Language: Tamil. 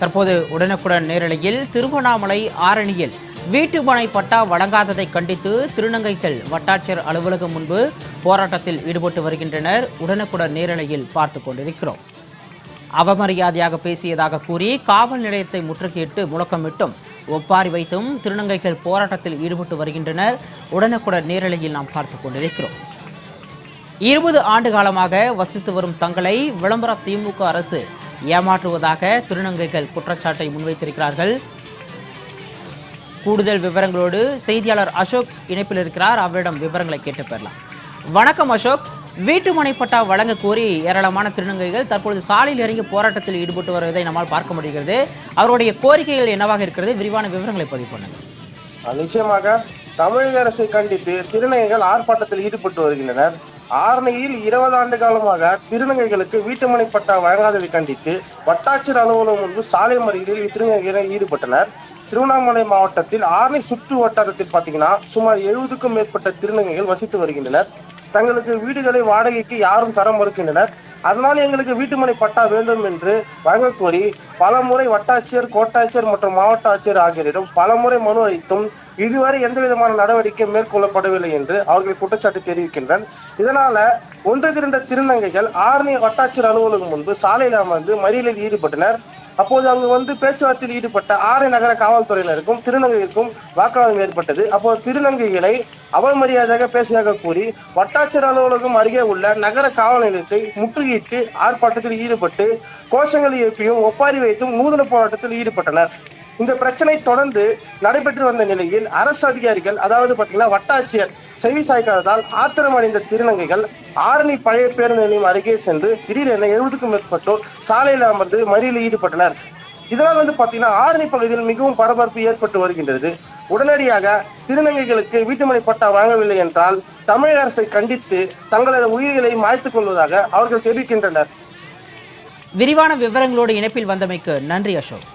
தற்போது உடனுக்குடன் நேரலையில் திருவண்ணாமலை ஆரணியில் வீட்டுமனை பட்டா வழங்காததை கண்டித்து திருநங்கைகள் வட்டாட்சியர் அலுவலகம் முன்பு போராட்டத்தில் ஈடுபட்டு வருகின்றனர். உடனுக்குடன் நேரலையில் பார்த்து கொண்டிருக்கிறோம். அவமரியாதையாக பேசியதாக கூறி காவல் நிலையத்தை முற்றுகையிட்டு முழக்கமிட்டும் ஒப்பாரி வைத்தும் திருநங்கைகள் போராட்டத்தில் ஈடுபட்டு வருகின்றனர். உடனுக்குடன் நேரலையில் நாம் பார்த்து கொண்டிருக்கிறோம். இருபது ஆண்டு காலமாக வசித்து வரும் தங்களை விளம்பர திமுக அரசு ஏமாற்றுவதாக திருநங்கைகள் குற்றச்சாட்டை முன்வைத்திருக்கிறார்கள். கூடுதல் விவரங்களோடு செய்தியாளர் அசோக் இணைப்பில் இருக்கிறார். அவரிடம் விவரங்களை கேட்டு பெறலாம். வணக்கம் அசோக். வீட்டு மனை பட்டா வழங்க கோரி ஏராளமான திருநங்கைகள் தற்பொழுது சாலையில் இறங்கி போராட்டத்தில் ஈடுபட்டு வருவதை நம்மால் பார்க்க முடிகிறது. அவருடைய கோரிக்கைகள் என்னவாக இருக்கிறது? விரிவான விவரங்களை பதிவு பண்ணுங்க நிச்சயமாக தமிழக அரசை கண்டித்து திருநங்கைகள் ஆர்ப்பாட்டத்தில் ஈடுபட்டு வருகின்றனர். ஆரணியில் இருபது ஆண்டு காலமாக திருநங்கைகளுக்கு வீட்டுமனை பட்டா வழங்காததை கண்டித்து வட்டாட்சியர் அலுவலகம் முன்பு சாலை மறியலில் திருநங்கைகள் ஈடுபட்டனர். திருவண்ணாமலை மாவட்டத்தில் ஆரணி சுற்று வட்டாரத்தில் பார்த்தீங்கன்னா சுமார் எழுபதுக்கும் மேற்பட்ட திருநங்கைகள் வசித்து வருகின்றனர். தங்களுக்கு வீடுகளை வாடகைக்கு யாரும் தர மறுக்கின்றனர். அதனால் எங்களுக்கு வீட்டுமனை பட்டா வேண்டும் என்று வழங்கக்கோரி பல முறை வட்டாட்சியர் கோட்டாட்சியர் மற்றும் மாவட்ட ஆட்சியர் ஆகியோரிடம் பல முறை மனு அளித்தும் இதுவரை எந்த விதமான நடவடிக்கை மேற்கொள்ளப்படவில்லை என்று அவர்கள் குற்றச்சாட்டு தெரிவிக்கின்றனர். இதனால ஒன்று திரண்ட திருநங்கைகள் ஆரணி வட்டாட்சியர் அலுவலகம் முன்பு சாலையில் அமர்ந்து மறியலில் ஈடுபட்டனர். அப்போது அங்கு வந்து பேச்சுவார்த்தையில் ஈடுபட்ட ஆரை நகர காவல்துறையினருக்கும் திருநங்கைக்கும் வாக்குவாதம் ஏற்பட்டது. அப்போது திருநங்கைகளை அவமரியாதையாக பேசியதாக கூறி வட்டாட்சியர் அலுவலகம் அருகே உள்ள நகர காவல் நிலையத்தை முற்றுகையிட்டு ஆர்ப்பாட்டத்தில் ஈடுபட்டு கோஷங்களை எழுப்பியும் ஒப்பாரி வைத்தும் நூதன போராட்டத்தில் ஈடுபட்டனர். இந்த பிரச்சனை தொடர்ந்து நடைபெற்று வந்த நிலையில் அரசு அதிகாரிகள் அதாவது பாத்தீங்கன்னா வட்டாட்சியர் செவி சாய்க்காததால் ஆத்திரம் அடைந்த திருநங்கைகள் ஆரணி பழைய பேருந்து நிலையம் அருகே சென்று திடீரென எழுபதுக்கும் மேற்பட்டோர் சாலையில் அமர்ந்து மறியலில் ஈடுபட்டனர். இதனால் வந்து பாத்தீங்கன்னா ஆரணி பகுதியில் மிகவும் பரபரப்பு ஏற்பட்டு வருகின்றது. உடனடியாக திருநங்கைகளுக்கு வீட்டுமனை பட்டா வழங்கவில்லை என்றால் தமிழக அரசை கண்டித்து தங்களது உயிர்களை மாய்த்துக் கொள்வதாக அவர்கள் தெரிவிக்கின்றனர். விரிவான விவரங்களோடு இணைப்பில் வந்தமைக்கு நன்றி அசோக்.